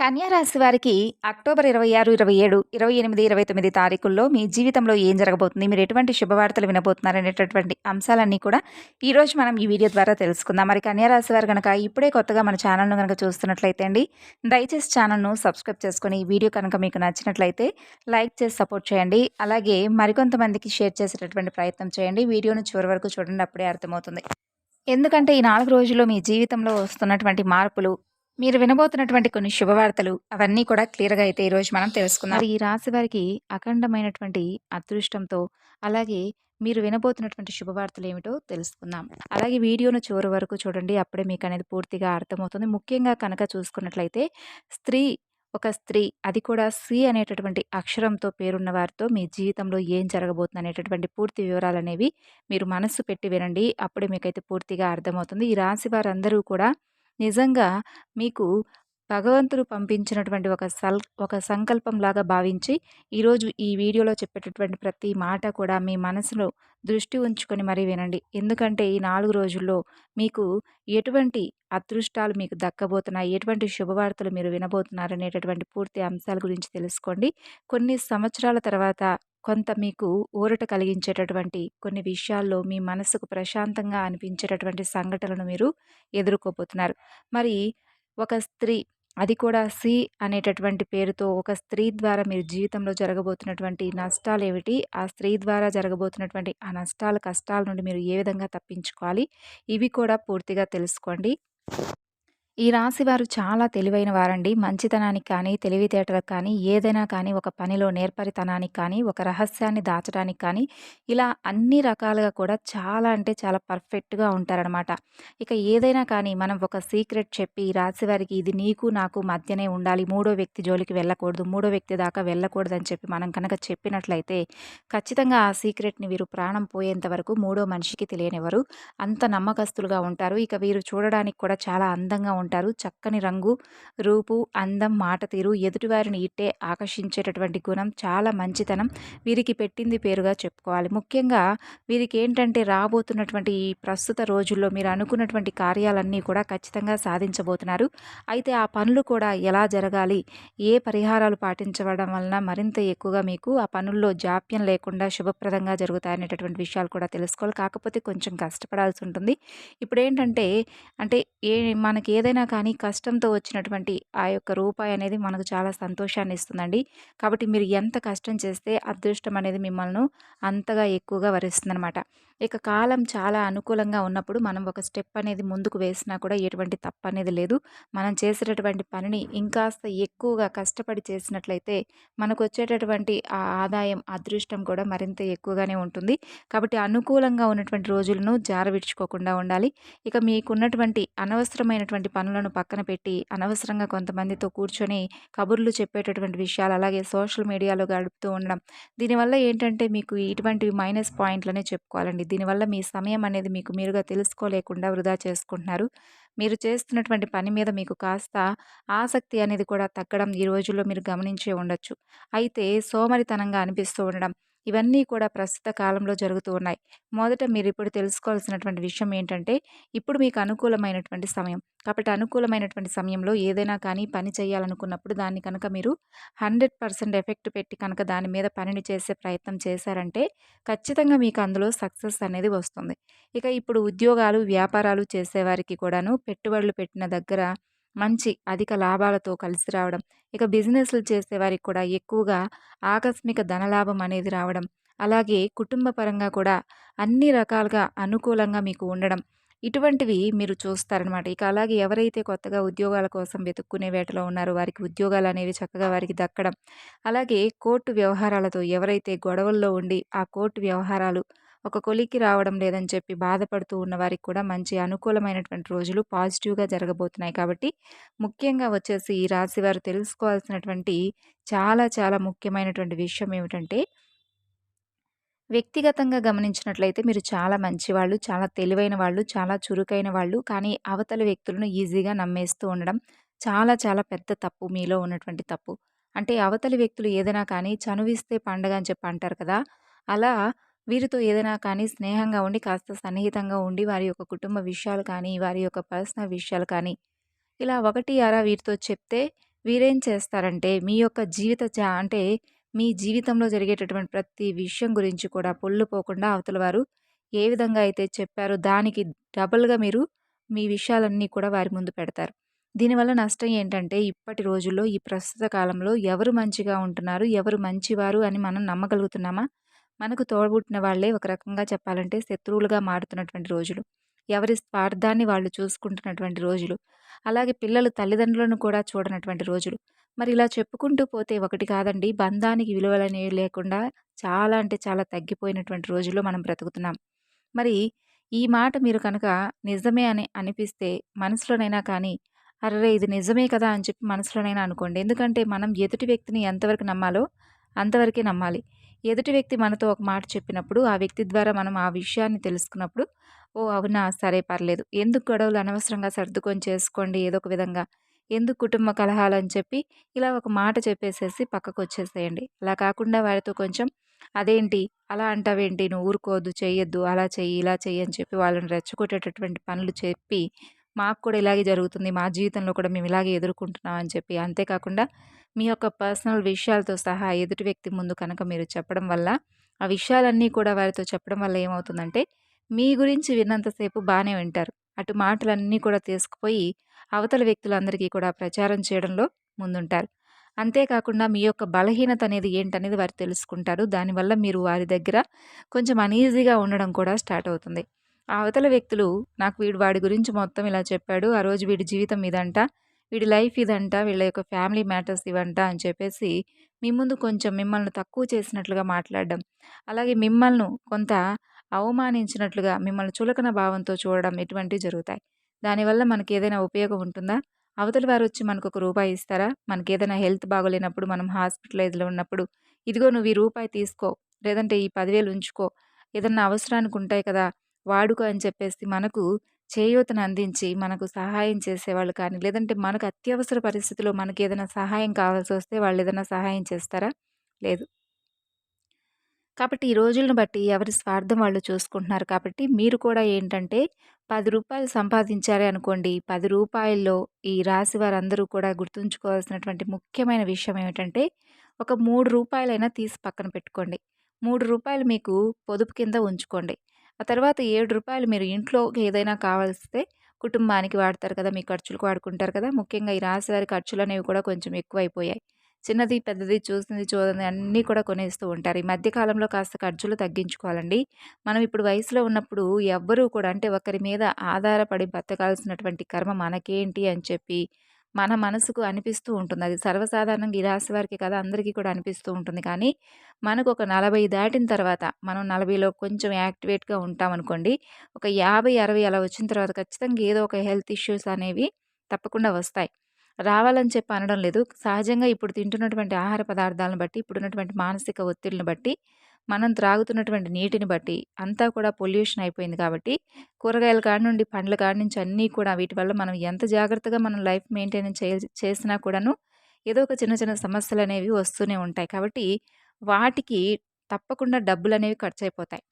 కన్యారాశి వారికి అక్టోబర్ ఇరవై ఆరు ఇరవై ఏడు ఇరవై ఎనిమిది ఇరవై తొమ్మిది తారీఖుల్లో మీ జీవితంలో ఏం జరగబోతుంది? మీరు ఎటువంటి శుభవార్తలు వినబోతున్నారు అనేటటువంటి అంశాలన్నీ కూడా ఈరోజు మనం ఈ వీడియో ద్వారా తెలుసుకుందాం. మరి కన్యారాశి వారు కనుక ఇప్పుడే కొత్తగా మన ఛానల్ను కనుక చూస్తున్నట్లయితే అండి దయచేసి ఛానల్ను సబ్స్క్రైబ్ చేసుకొని ఈ వీడియో కనుక మీకు నచ్చినట్లయితే లైక్ చేసి సపోర్ట్ చేయండి. అలాగే మరికొంతమందికి షేర్ చేసేటటువంటి ప్రయత్నం చేయండి. వీడియోను చివరి వరకు చూడండి అప్పుడే అర్థమవుతుంది. ఎందుకంటే ఈ నాలుగు రోజుల్లో మీ జీవితంలో వస్తున్నటువంటి మార్పులు మీరు వినబోతున్నటువంటి కొన్ని శుభవార్తలు అవన్నీ కూడా క్లియర్గా అయితే ఈరోజు మనం తెలుసుకుందాం. ఈ రాశి వారికి అఖండమైనటువంటి అదృష్టంతో అలాగే మీరు వినబోతున్నటువంటి శుభవార్తలు ఏమిటో తెలుసుకుందాం. అలాగే వీడియోను చివరి వరకు చూడండి అప్పుడే మీకు అనేది పూర్తిగా అర్థమవుతుంది. ముఖ్యంగా కనుక చూసుకున్నట్లయితే స్త్రీ ఒక స్త్రీ అది కూడా సి అనేటటువంటి అక్షరంతో పేరున్న వారితో మీ జీవితంలో ఏం జరగబోతుంది అనేటటువంటి పూర్తి వివరాలు అనేవి మీరు మనస్సు పెట్టి వినండి అప్పుడే మీకైతే పూర్తిగా అర్థమవుతుంది. ఈ రాశి వారందరూ కూడా నిజంగా మీకు భగవంతుడు పంపించినటువంటి ఒక సల్ ఒక సంకల్పంలాగా భావించి ఈరోజు ఈ వీడియోలో చెప్పేటటువంటి ప్రతి మాట కూడా మీ మనసులో దృష్టి ఉంచుకొని మరీ వినండి. ఎందుకంటే ఈ నాలుగు రోజుల్లో మీకు ఎటువంటి అదృష్టాలు మీకు దక్కబోతున్నాయి ఎటువంటి శుభవార్తలు మీరు వినబోతున్నారు అనేటటువంటి పూర్తి అంశాల గురించి తెలుసుకోండి. కొన్ని సంవత్సరాల తర్వాత కొంత మీకు ఊరట కలిగించేటటువంటి కొన్ని విషయాల్లో మీ మనసుకు ప్రశాంతంగా అనిపించేటటువంటి సంఘటనలను మీరు ఎదుర్కోబోతున్నారు. మరి ఒక స్త్రీ అది కూడా సి అనేటటువంటి పేరుతో ఒక స్త్రీ ద్వారా మీరు జీవితంలో జరగబోతున్నటువంటి నష్టాలు ఏమిటి ఆ స్త్రీ ద్వారా జరగబోతున్నటువంటి ఆ నష్టాల కష్టాల నుండి మీరు ఏ విధంగా తప్పించుకోవాలి? ఇవి కూడా పూర్తిగా తెలుసుకోండి. ఈ రాశి వారు చాలా తెలివైన వారండి. మంచితనానికి కానీ తెలివితేటలకు కానీ ఏదైనా కానీ ఒక పనిలో నేర్పరితనానికి కానీ ఒక రహస్యాన్ని దాచడానికి కానీ ఇలా అన్ని రకాలుగా కూడా చాలా అంటే చాలా పర్ఫెక్ట్గా ఉంటారనమాట ఇక ఏదైనా కానీ మనం ఒక సీక్రెట్ చెప్పి ఈ రాశి వారికి ఇది నీకు నాకు మధ్యనే ఉండాలి మూడో వ్యక్తి జోలికి వెళ్ళకూడదు మూడో వ్యక్తి దాకా వెళ్ళకూడదు అని చెప్పి మనం కనుక చెప్పినట్లయితే ఖచ్చితంగా ఆ సీక్రెట్ని వీరు ప్రాణం పోయేంత వరకు మూడో మనిషికి తెలియనివ్వరు అంత నమ్మకస్తులుగా ఉంటారు. ఇక వీరు చూడడానికి కూడా చాలా అందంగా ఉంటారు. చక్కని రంగు రూపు అందం మాట తీరు ఎదుటివారిని ఇట్టే ఆకర్షించేటటువంటి గుణం చాలా మంచితనం. వీరికి పెట్టింది పేరుగా చెప్పుకోవాలి. ముఖ్యంగా వీరికి ఏంటంటే రాబోతున్నటువంటి ఈ ప్రస్తుత రోజుల్లో మీరు అనుకున్నటువంటి కార్యాలన్నీ కూడా ఖచ్చితంగా సాధించబోతున్నారు. అయితే ఆ పనులు కూడా ఎలా జరగాలి? ఏ పరిహారాలు పాటించడం వలన మరింత ఎక్కువగా మీకు ఆ పనుల్లో జాప్యం లేకుండా శుభప్రదంగా జరుగుతాయనేటటువంటి విషయాలు కూడా తెలుసుకోవాలి. కాకపోతే కొంచెం కష్టపడాల్సి ఉంటుంది. ఇప్పుడు ఏంటంటే అంటే ఏ మనకి ఏదైనా ఏదైనా కానీ కష్టంతో వచ్చినటువంటి ఆ యొక్క రూపాయి అనేది మనకు చాలా సంతోషాన్ని ఇస్తుందండి. కాబట్టి మీరు ఎంత కష్టం చేస్తే అదృష్టం అనేది మిమ్మల్ని అంతగా ఎక్కువగా వరిస్తుందనమాట ఇక కాలం చాలా అనుకూలంగా ఉన్నప్పుడు మనం ఒక స్టెప్ అనేది ముందుకు వేసినా కూడా ఎటువంటి తప్పు అనేది లేదు. మనం చేసేటటువంటి పనిని ఇంకాస్త ఎక్కువగా కష్టపడి చేసినట్లయితే మనకు వచ్చేటటువంటి ఆ ఆదాయం అదృష్టం కూడా మరింత ఎక్కువగానే ఉంటుంది. కాబట్టి అనుకూలంగా ఉన్నటువంటి రోజులను జారవిడ్చుకోకుండా ఉండాలి. ఇక మీకున్నటువంటి అనవసరమైనటువంటి పనులను పక్కన పెట్టి అనవసరంగా కొంతమందితో కూర్చొని కబుర్లు చెప్పేటటువంటి విషయాలు అలాగే సోషల్ మీడియాలో గడుపుతూ ఉండడం. దీనివల్ల ఏంటంటే మీకు ఇటువంటి మైనస్ పాయింట్లనే చెప్పుకోవాలండి. దీనివల్ల మీ సమయం అనేది మీకు మీరుగా తెలుసుకోలేకుండా వృధా చేసుకుంటున్నారు. మీరు చేస్తున్నటువంటి పని మీద మీకు కాస్త ఆసక్తి అనేది కూడా తగ్గడం ఈ రోజుల్లో మీరు గమనించే ఉండొచ్చు. అయితే సోమరితనంగా అనిపిస్తూ ఉండడం ఇవన్నీ కూడా ప్రస్తుత కాలంలో జరుగుతూ ఉన్నాయి. మొదట మీరు ఇప్పుడు తెలుసుకోవాల్సినటువంటి విషయం ఏంటంటే ఇప్పుడు మీకు అనుకూలమైనటువంటి సమయం. కాబట్టి అనుకూలమైనటువంటి సమయంలో ఏదైనా కానీ పని చేయాలనుకున్నప్పుడు దాన్ని కనుక మీరు హండ్రెడ్ పర్సెంట్ ఎఫెక్ట్ పెట్టి కనుక దాని మీద పనిని చేసే ప్రయత్నం చేశారంటే ఖచ్చితంగా మీకు అందులో సక్సెస్ అనేది వస్తుంది. ఇక ఇప్పుడు ఉద్యోగాలు వ్యాపారాలు చేసేవారికి కూడాను పెట్టుబడులు పెట్టిన దగ్గర మంచి అధిక లాభాలతో కలిసి రావడం. ఇక బిజినెస్లు చేసేవారికి కూడా ఎక్కువగా ఆకస్మిక ధనలాభం అనేది రావడం. అలాగే కుటుంబ పరంగా కూడా అన్ని రకాలుగా అనుకూలంగా మీకు ఉండడం. ఇటువంటివి మీరు చూస్తారనమాట ఇక అలాగే ఎవరైతే కొత్తగా ఉద్యోగాల కోసం వెతుక్కునే వేటలో ఉన్నారో వారికి ఉద్యోగాలు అనేవి చక్కగా వారికి దక్కడం. అలాగే కోర్టు వ్యవహారాలతో ఎవరైతే గొడవల్లో ఉండి ఆ కోర్టు వ్యవహారాలు ఒక కొలికి రావడం లేదని చెప్పి బాధపడుతూ ఉన్న వారికి కూడా మంచి అనుకూలమైనటువంటి రోజులు పాజిటివ్గా జరగబోతున్నాయి. కాబట్టి ముఖ్యంగా వచ్చేసి ఈ రాశి వారు తెలుసుకోవాల్సినటువంటి చాలా చాలా ముఖ్యమైనటువంటి విషయం ఏమిటంటే వ్యక్తిగతంగా గమనించినట్లయితే మీరు చాలా మంచివాళ్ళు చాలా తెలివైన వాళ్ళు చాలా చురుకైన వాళ్ళు కానీ అవతల వ్యక్తులను ఈజీగా నమ్మేస్తూ ఉండడం చాలా చాలా పెద్ద తప్పు మీలో ఉన్నటువంటి తప్పు. అంటే అవతలి వ్యక్తులు ఏదైనా కానీ చనువిస్తే పండగ అని చెప్పి అంటారు కదా అలా వీరితో ఏదైనా కానీ స్నేహంగా ఉండి కాస్త సన్నిహితంగా ఉండి వారి యొక్క కుటుంబ విషయాలు కానీ వారి యొక్క పర్సనల్ విషయాలు కానీ ఇలా ఒకటి అరా వీరితో చెప్తే వీరేం చేస్తారంటే మీ యొక్క జీవిత అంటే మీ జీవితంలో జరిగేటటువంటి ప్రతి విషయం గురించి కూడా పొల్లు పోకుండా అవతల వారు ఏ విధంగా అయితే చెప్పారో దానికి డబుల్‌గా మీరు మీ విషయాలన్నీ కూడా వారి ముందు పెడతారు. దీనివల్ల నష్టం ఏంటంటే ఇప్పటి రోజుల్లో ఈ ప్రస్తుత కాలంలో ఎవరు మంచిగా ఉంటున్నారు, ఎవరు మంచివారు అని మనం నమ్మగలుగుతున్నామా? మనకు తోడబుట్టిన వాళ్ళే ఒక రకంగా చెప్పాలంటే శత్రువులుగా మారుతున్నటువంటి రోజులు. ఎవరి స్వార్థాన్ని వాళ్ళు చూసుకుంటున్నటువంటి రోజులు. అలాగే పిల్లలు తల్లిదండ్రులను కూడా చూడనటువంటి రోజులు. మరి ఇలా చెప్పుకుంటూ పోతే ఒకటి కాదండి బంధానికి విలువలనేవి లేకుండా చాలా అంటే చాలా తగ్గిపోయినటువంటి రోజుల్లో మనం బ్రతుకుతున్నాం. మరి ఈ మాట మీరు కనుక నిజమే అని అనిపిస్తే మనసులోనైనా కానీ అర్రే! ఇది నిజమే కదా! అని చెప్పి మనసులోనైనా అనుకోండి. ఎందుకంటే మనం ఎదుటి వ్యక్తిని ఎంతవరకు నమ్మాలో అంతవరకే నమ్మాలి. ఎదుటి వ్యక్తి మనతో ఒక మాట చెప్పినప్పుడు ఆ వ్యక్తి ద్వారా మనం ఆ విషయాన్ని తెలుసుకున్నప్పుడు ఓ అవునా సరే పర్లేదు. ఎందుకు గొడవలు అనవసరంగా సర్దుకొని చేసుకోండి ఏదో ఒక విధంగా. ఎందుకు కుటుంబ కలహాలు అని చెప్పి ఇలా ఒక మాట చెప్పేసేసి పక్కకు వచ్చేసేయండి అలా కాకుండా వారితో కొంచెం అదేంటి? అలా అంటావేంటి? నువ్వు ఊరుకోవద్దు చేయొద్దు అలా చెయ్యి ఇలా చెయ్యి అని చెప్పి వాళ్ళని రెచ్చగొట్టేటటువంటి పనులు చెప్పి మాకు కూడా ఇలాగే జరుగుతుంది. మా జీవితంలో కూడా మేము ఇలాగే ఎదుర్కొంటున్నాం అని చెప్పి. అంతేకాకుండా మీ యొక్క పర్సనల్ విషయాలతో సహా ఎదుటి వ్యక్తి ముందు కనుక మీరు చెప్పడం వల్ల ఆ విషయాలన్నీ కూడా వారితో చెప్పడం వల్ల ఏమవుతుందంటే మీ గురించి విన్నంతసేపు బాగానే వింటారు. అటు మాటలన్నీ కూడా తీసుకుపోయి అవతల వ్యక్తులందరికీ కూడా ప్రచారం చేయడంలో ముందుంటారు. అంతేకాకుండా మీ యొక్క బలహీనత అనేది ఏంటనేది వారు తెలుసుకుంటారు. దానివల్ల మీరు వారి దగ్గర కొంచెం అనీజీగా ఉండడం కూడా స్టార్ట్ అవుతుంది. అవతల వ్యక్తులు నాకు వీడు వాడి గురించి మొత్తం ఇలా చెప్పాడు. ఆ రోజు వీడి జీవితం ఇదంట. వీడి లైఫ్ ఇదంట. వీళ్ళ యొక్క ఫ్యామిలీ మ్యాటర్స్ ఇవంట అని చెప్పేసి మీ ముందు కొంచెం మిమ్మల్ని తక్కువ చేసినట్లుగా మాట్లాడడం. అలాగే మిమ్మల్ని కొంత అవమానించినట్లుగా మిమ్మల్ని చులకన భావంతో చూడడం ఇటువంటివి జరుగుతాయి. దానివల్ల మనకి ఏదైనా ఉపయోగం ఉంటుందా? అవతల వారు వచ్చి మనకు ఒక రూపాయి ఇస్తారా? మనకి ఏదైనా హెల్త్ బాగోలేనప్పుడు మనం హాస్పిటలైజ్లో ఉన్నప్పుడు ఇదిగో నువ్వు ఈ రూపాయి తీసుకో లేదంటే ఈ పదివేలు ఉంచుకో ఏదన్నా అవసరానికి ఉంటాయి కదా వాడుకో అని చెప్పేసి మనకు చేయూతను అందించి మనకు సహాయం చేసేవాళ్ళు కానీ లేదంటే మనకు అత్యవసర పరిస్థితిలో మనకి ఏదైనా సహాయం కావాల్సి వస్తే వాళ్ళు ఏదైనా సహాయం చేస్తారా? లేదు. కాబట్టి ఈ రోజులను బట్టి ఎవరి స్వార్థం వాళ్ళు చూసుకుంటున్నారు కాబట్టి మీరు కూడా ఏంటంటే పది రూపాయలు సంపాదించారే అనుకోండి పది రూపాయల్లో ఈ రాశి వారందరూ కూడా గుర్తుంచుకోవాల్సినటువంటి ముఖ్యమైన విషయం ఏమిటంటే ఒక మూడు రూపాయలైనా తీసి పక్కన పెట్టుకోండి. మూడు రూపాయలు మీకు పొదుపు కింద ఉంచుకోండి. ఆ తర్వాత ఏడు రూపాయలు మీరు ఇంట్లో ఏదైనా కావాల్స్తే కుటుంబానికి వాడతారు కదా! మీ ఖర్చులకు వాడుకుంటారు కదా! ముఖ్యంగా ఈ రాశి ఖర్చులు అనేవి కూడా కొంచెం ఎక్కువైపోయాయి. చిన్నది పెద్దది చూసింది చూడని అన్నీ కూడా కొనేస్తూ ఉంటారు. ఈ మధ్యకాలంలో కాస్త ఖర్చులు తగ్గించుకోవాలండి. మనం ఇప్పుడు వయసులో ఉన్నప్పుడు ఎవ్వరూ కూడా అంటే ఒకరి మీద ఆధారపడి బతకాల్సినటువంటి కర్మ మనకేంటి అని చెప్పి మన మనసుకు అనిపిస్తూ ఉంటుంది. అది సర్వసాధారణంగా ఈ రాశి వారికి కదా అందరికీ కూడా అనిపిస్తూ ఉంటుంది. కానీ మనకు ఒక నలభై దాటిన తర్వాత మనం నలభైలో కొంచెం యాక్టివేట్గా ఉంటామనుకోండి ఒక యాభై అరవై అలా వచ్చిన తర్వాత ఖచ్చితంగా ఏదో ఒక హెల్త్ ఇష్యూస్ అనేవి తప్పకుండా వస్తాయి. రావాలని చెప్పి అనడం లేదు. సహజంగా ఇప్పుడు తింటున్నటువంటి ఆహార పదార్థాలను బట్టి ఇప్పుడున్నటువంటి మానసిక ఒత్తిడిని బట్టి మనం త్రాగుతున్నటువంటి నీటిని బట్టి అంతా కూడా పొల్యూషన్ అయిపోయింది కాబట్టి కూరగాయల కాడి నుండి పండ్ల కాడి నుంచి అన్నీ కూడా వీటి వల్ల మనం ఎంత జాగ్రత్తగా మనం లైఫ్ మెయింటైన్ చే చేసినా కూడాను ఏదో ఒక చిన్న చిన్న సమస్యలు అనేవి వస్తూనే ఉంటాయి. కాబట్టి వాటికి తప్పకుండా డబ్బులు అనేవి ఖర్చు అయిపోతాయి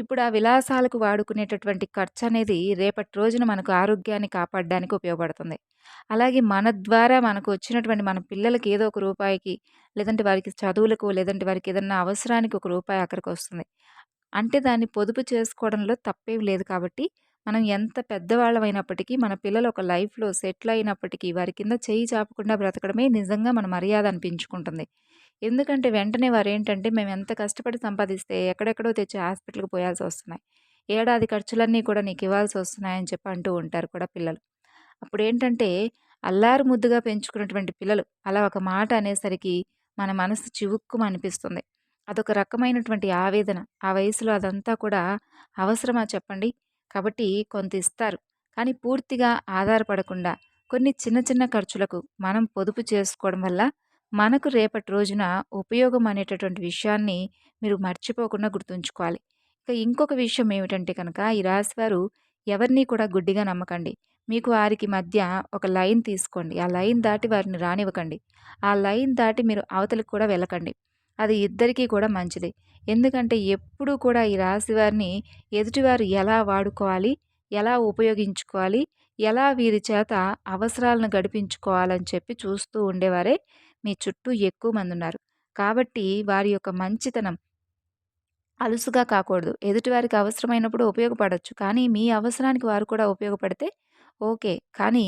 ఇప్పుడు ఆ విలాసాలకు వాడుకునేటటువంటి ఖర్చు అనేది రేపటి రోజున మనకు ఆరోగ్యాన్ని కాపాడడానికి ఉపయోగపడుతుంది. అలాగే మన ద్వారా మనకు వచ్చినటువంటి మన పిల్లలకి ఏదో ఒక రూపాయికి లేదంటే వారికి చదువులకు లేదంటే వారికి ఏదన్నా అవసరానికి ఒక రూపాయి అక్కడికి వస్తుంది అంటే దాన్ని పొదుపు చేసుకోవడంలో తప్పేం లేదు కాబట్టి మనం ఎంత పెద్దవాళ్ళమైనప్పటికీ మన పిల్లలు ఒక లైఫ్లో సెటిల్ అయినప్పటికీ వారి కింద చేయి చాపకుండా బ్రతకడమే నిజంగా మన మర్యాద అనిపించుకుంటుంది. ఎందుకంటే వెంటనే వారు ఏంటంటే మేము ఎంత కష్టపడి సంపాదిస్తే ఎక్కడెక్కడో తెచ్చి హాస్పిటల్కి పోయాల్సి వస్తున్నాయి. ఏడాది ఖర్చులన్నీ కూడా నీకు ఇవ్వాల్సి వస్తున్నాయని చెప్పి అంటూ ఉంటారు కూడా పిల్లలు. అప్పుడు ఏంటంటే అల్లారు ముద్దుగా పెంచుకున్నటువంటి పిల్లలు అలా ఒక మాట అనేసరికి మన మనసు చివుక్కుమ అనిపిస్తుంది అదొక రకమైనటువంటి ఆవేదన. ఆ వయసులో అదంతా కూడా అవసరమా చెప్పండి? కాబట్టి కొంత ఇస్తారు. కానీ పూర్తిగా ఆధారపడకుండా కొన్ని చిన్న చిన్న ఖర్చులకు మనం పొదుపు చేసుకోవడం వల్ల మనకు రేపటి రోజున ఉపయోగం అనేటటువంటి విషయాన్ని మీరు మర్చిపోకుండా గుర్తుంచుకోవాలి. ఇక ఇంకొక విషయం ఏమిటంటే కనుక ఈ రాశివారు ఎవరిని కూడా గుడ్డిగా నమ్మకండి. మీకు వారికి మధ్య ఒక లైన్ తీసుకోండి. ఆ లైన్ దాటి వారిని రానివ్వకండి. ఆ లైన్ దాటి మీరు అవతలికి కూడా వెళ్ళకండి. అది ఇద్దరికీ కూడా మంచిది. ఎందుకంటే ఎప్పుడూ కూడా ఈ రాశి వారిని ఎదుటివారు ఎలా వాడుకోవాలి ఎలా ఉపయోగించుకోవాలి ఎలా వీరి చేత అవసరాలను గడిపించుకోవాలని చెప్పి చూస్తూ ఉండేవారే మీ చుట్టూ ఎక్కువ మంది ఉన్నారు. కాబట్టి వారి యొక్క మంచితనం అలుసుగా కాకూడదు. ఎదుటివారికి అవసరమైనప్పుడు ఉపయోగపడవచ్చు కానీ మీ అవసరానికి వారు కూడా ఉపయోగపడితే ఓకే. కానీ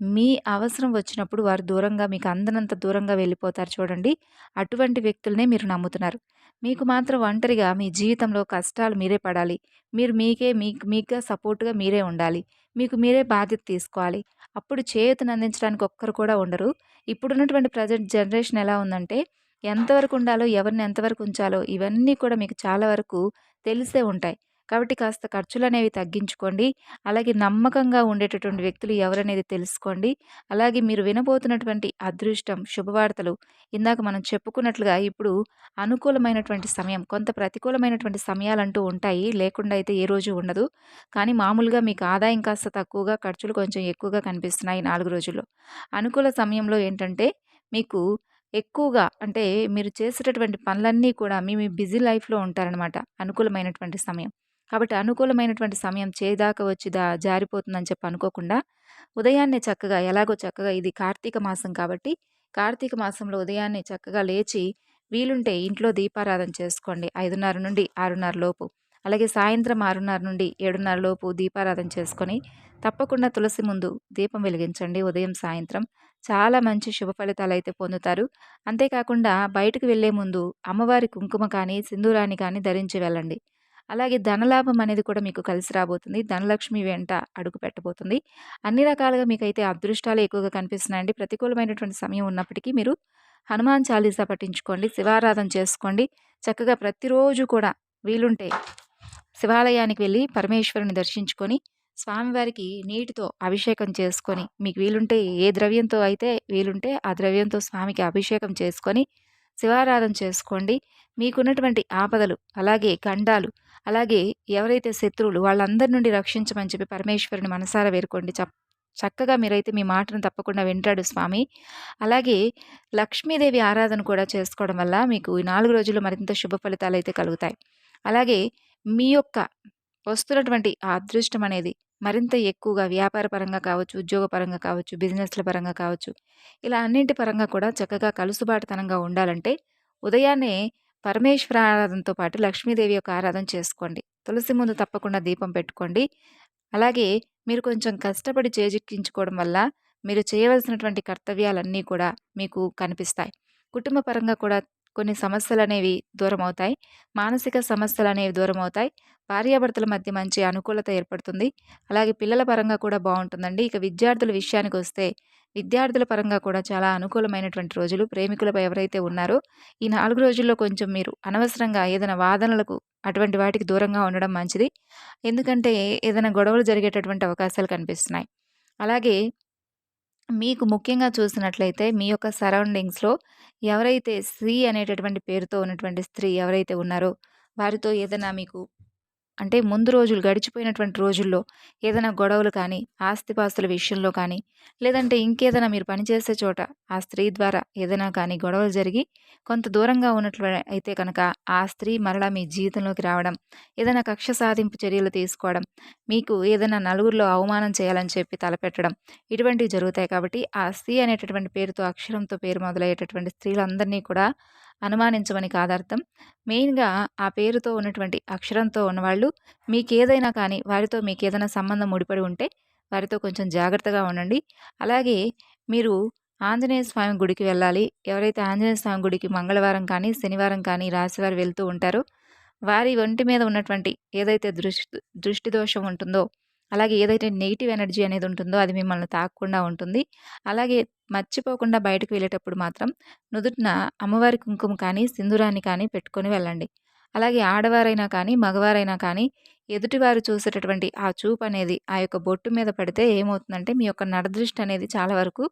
మీ అవసరం వచ్చినప్పుడు వారు దూరంగా మీకు అందనంత దూరంగా వెళ్ళిపోతారు చూడండి. అటువంటి వ్యక్తులనే మీరు నమ్ముతున్నారు. మీకు మాత్రం ఒంటరిగా మీ జీవితంలో కష్టాలు మీరే పడాలి. మీరు మీకే మీకు మీకుగా సపోర్ట్గా మీరే ఉండాలి. మీకు మీరే బాధ్యత తీసుకోవాలి. అప్పుడు చేయూతను అందించడానికి ఒక్కరు కూడా ఉండరు. ఇప్పుడున్నటువంటి ప్రజెంట్ జనరేషన్ ఎలా ఉందంటే ఎంతవరకు ఉండాలో ఎవరిని ఎంతవరకు ఉంచాలో ఇవన్నీ కూడా మీకు చాలా వరకు తెలిసే ఉంటాయి. కాబట్టి కాస్త ఖర్చులు అనేవి తగ్గించుకోండి. అలాగే నమ్మకంగా ఉండేటటువంటి వ్యక్తులు ఎవరనేది తెలుసుకోండి. అలాగే మీరు వినబోతున్నటువంటి అదృష్టం శుభవార్తలు ఇందాక మనం చెప్పుకున్నట్లుగా ఇప్పుడు అనుకూలమైనటువంటి సమయం కొంత ప్రతికూలమైనటువంటి సమయాలంటూ ఉంటాయి. లేకుండా అయితే ఏ రోజు ఉండదు. కానీ మామూలుగా మీకు ఆదాయం కాస్త తక్కువగా ఖర్చులు కొంచెం ఎక్కువగా కనిపిస్తున్నాయి నాలుగు రోజుల్లో. అనుకూల సమయంలో ఏంటంటే మీకు ఎక్కువగా అంటే మీరు చేసేటటువంటి పనులన్నీ కూడా మీ మీ బిజీ లైఫ్లో ఉంటారనమాట అనుకూలమైనటువంటి సమయం. కాబట్టి అనుకూలమైనటువంటి సమయం చేదాకా వచ్చి దా జారిపోతుందని చెప్పి అనుకోకుండా ఉదయాన్నే చక్కగా ఎలాగో చక్కగా ఇది కార్తీక మాసం కాబట్టి కార్తీక మాసంలో ఉదయాన్నే చక్కగా లేచి వీలుంటే ఇంట్లో దీపారాధన చేసుకోండి. ఐదున్నర నుండి ఆరున్నర లోపు. అలాగే సాయంత్రం ఆరున్నర నుండి ఏడున్నర లోపు దీపారాధన చేసుకొని తప్పకుండా తులసి ముందు దీపం వెలిగించండి. ఉదయం సాయంత్రం చాలా మంచి శుభ ఫలితాలు అయితే పొందుతారు. అంతేకాకుండా బయటకు వెళ్ళే ముందు అమ్మవారి కుంకుమ కానీ సింధూరాన్ని కానీ ధరించి వెళ్ళండి. అలాగే ధనలాభం అనేది కూడా మీకు కలిసి రాబోతుంది. ధనలక్ష్మి వెంట అడుగు పెట్టబోతుంది. అన్ని రకాలుగా మీకైతే అదృష్టాలు ఎక్కువగా కనిపిస్తున్నాయండి. ప్రతికూలమైనటువంటి సమయం ఉన్నప్పటికీ మీరు హనుమాన్ చాలీసా పట్టించుకోండి శివారాధన చేసుకోండి. చక్కగా ప్రతిరోజు కూడా వీలుంటే శివాలయానికి వెళ్ళి పరమేశ్వరుని దర్శించుకొని స్వామివారికి నీటితో అభిషేకం చేసుకొని మీకు వీలుంటే ఏ ద్రవ్యంతో అయితే వీలుంటే ఆ ద్రవ్యంతో స్వామికి అభిషేకం చేసుకొని శివారాధన చేసుకోండి. మీకున్నటువంటి ఆపదలు అలాగే గండాలు అలాగే ఎవరైతే శత్రువులు వాళ్ళందరి నుండి రక్షించమని చెప్పి పరమేశ్వరుని మనసారా వేరుకోండి. చక్కగా మీరైతే మీ మాటను తప్పకుండా వింటాడు స్వామి. అలాగే లక్ష్మీదేవి ఆరాధన కూడా చేసుకోవడం వల్ల మీకు ఈ నాలుగు రోజులు మరింత శుభ ఫలితాలు అయితే కలుగుతాయి. అలాగే మీ యొక్క వస్తున్నటువంటి ఆ అదృష్టం అనేది మరింత ఎక్కువగా వ్యాపార పరంగా కావచ్చు ఉద్యోగ పరంగా కావచ్చు బిజినెస్ల పరంగా కావచ్చు ఇలా అన్నింటి పరంగా కూడా చక్కగా కలుసుబాటుతనంగా ఉండాలంటే ఉదయాన్నే పరమేశ్వర ఆరాధనతో పాటు లక్ష్మీదేవి యొక్క ఆరాధన చేసుకోండి. తులసి ముందు తప్పకుండా దీపం పెట్టుకోండి. అలాగే మీరు కొంచెం కష్టపడి చేజిక్కించుకోవడం వల్ల మీరు చేయవలసినటువంటి కర్తవ్యాలన్నీ కూడా మీకు కనిపిస్తాయి. కుటుంబ పరంగా కూడా కొన్ని సమస్యలు అనేవి దూరమవుతాయి. మానసిక సమస్యలు అనేవి దూరమవుతాయి. భార్యాభర్తల మధ్య మంచి అనుకూలత ఏర్పడుతుంది. అలాగే పిల్లల పరంగా కూడా బాగుంటుందండి ఇక విద్యార్థుల విషయానికి వస్తే విద్యార్థుల పరంగా కూడా చాలా అనుకూలమైనటువంటి రోజులు. ప్రేమికులపై ఎవరైతే ఉన్నారో ఈ నాలుగు రోజుల్లో కొంచెం మీరు అనవసరంగా ఏదైనా వాదనలకు అటువంటి వాటికి దూరంగా ఉండడం మంచిది. ఎందుకంటే ఏదైనా గొడవలు జరిగేటటువంటి అవకాశాలు కనిపిస్తున్నాయి. అలాగే మీకు ముఖ్యంగా చూసినట్లయితే మీ యొక్క సరౌండింగ్స్లో ఎవరైతే స్త్రీ అనేటటువంటి పేరుతో ఉన్నటువంటి స్త్రీ ఎవరైతే ఉన్నారో వారితో ఏదైనా మీకు అంటే ముందు రోజులు గడిచిపోయినటువంటి రోజుల్లో ఏదైనా గొడవలు కానీ ఆస్తిపాస్తుల విషయంలో కానీ లేదంటే ఇంకేదైనా మీరు పనిచేసే చోట ఆ స్త్రీ ద్వారా ఏదైనా కానీ గొడవలు జరిగి కొంత దూరంగా ఉన్నట్లు అయితే కనుక ఆ స్త్రీ మరలా మీ జీవితంలోకి రావడం ఏదైనా కక్ష సాధింపు చర్యలు తీసుకోవడం మీకు ఏదైనా నలుగురిలో అవమానం చేయాలని చెప్పి తలపెట్టడం ఇటువంటివి జరుగుతాయి కాబట్టి ఆ స్త్రీ అనేటటువంటి పేరుతో అక్షరంతో పేరు మొదలయ్యేటటువంటి స్త్రీలందరినీ కూడా అనుమానించమని కాదర్థం. మెయిన్గా ఆ పేరుతో ఉన్నటువంటి అక్షరంతో ఉన్నవాళ్ళు మీకేదైనా కానీ వారితో మీకు ఏదైనా సంబంధం ముడిపడి ఉంటే వారితో కొంచెం జాగ్రత్తగా ఉండండి. అలాగే మీరు ఆంజనేయ స్వామి గుడికి వెళ్ళాలి. ఎవరైతే ఆంజనేయ స్వామి గుడికి మంగళవారం కానీ శనివారం కానీ రాశివారు వెళ్తూ ఉంటారో వారి ఒంటి మీద ఉన్నటువంటి ఏదైతే దృష్టి దృష్టి దోషం ఉంటుందో అలాగే ఏదైతే నెగిటివ్ ఎనర్జీ అనేది ఉంటుందో అది మిమ్మల్ని తాకకుండా ఉంటుంది. అలాగే మర్చిపోకుండా బయటకు వెళ్ళేటప్పుడు మాత్రం నుదుటిన అమ్మవారి కుంకుమ కానీ సింధూరాన్ని కానీ పెట్టుకొని వెళ్ళండి. అలాగే ఆడవారైనా కానీ మగవారైనా కానీ ఎదుటివారు చూసేటటువంటి ఆ చూపు అనేది ఆ యొక్క బొట్టు మీద పడితే ఏమవుతుందంటే మీ యొక్క నడదృష్టి అనేది చాలా వరకు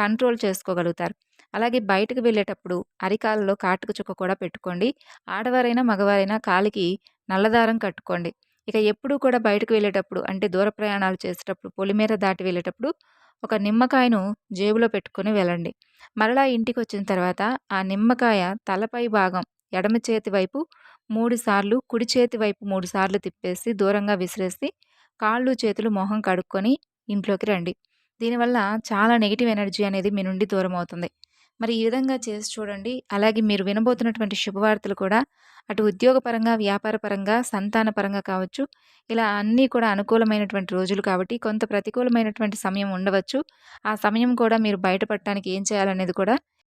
కంట్రోల్ చేసుకోగలుగుతారు. అలాగే బయటకు వెళ్ళేటప్పుడు అరికాలలో కాటుక చుక్క కూడా పెట్టుకోండి. ఆడవారైనా మగవారైనా కాలికి నల్లదారం కట్టుకోండి. ఇక ఎప్పుడూ కూడా బయటకు వెళ్ళేటప్పుడు అంటే దూర ప్రయాణాలు చేసేటప్పుడు పొలిమేర దాటి వెళ్ళేటప్పుడు ఒక నిమ్మకాయను జేబులో పెట్టుకొని వెళ్ళండి మరలా ఇంటికి వచ్చిన తర్వాత ఆ నిమ్మకాయ తలపై భాగం ఎడమ చేతి వైపు మూడు సార్లు కుడి చేతి వైపు మూడు సార్లు తిప్పేసి దూరంగా విసిరేసి కాళ్ళు చేతులు మొహం కడుక్కొని ఇంట్లోకి రండి. దీనివల్ల చాలా నెగిటివ్ ఎనర్జీ అనేది మీ నుండి దూరం అవుతుంది. మరి ఈ విధంగా చేసి చూడండి. అలాగే మీరు వినబోతున్నటువంటి శుభవార్తలు కూడా అటు ఉద్యోగపరంగా, వ్యాపారపరంగా, సంతానపరంగా కావచ్చు. ఇలా అన్నీ కూడా అనుకూలమైనటువంటి రోజులు కాబట్టి కొంత ప్రతికూలమైనటువంటి సమయం ఉండవచ్చు. ఆ సమయం కూడా మీరు బయటపడటానికి ఏం చేయాలనేది కూడా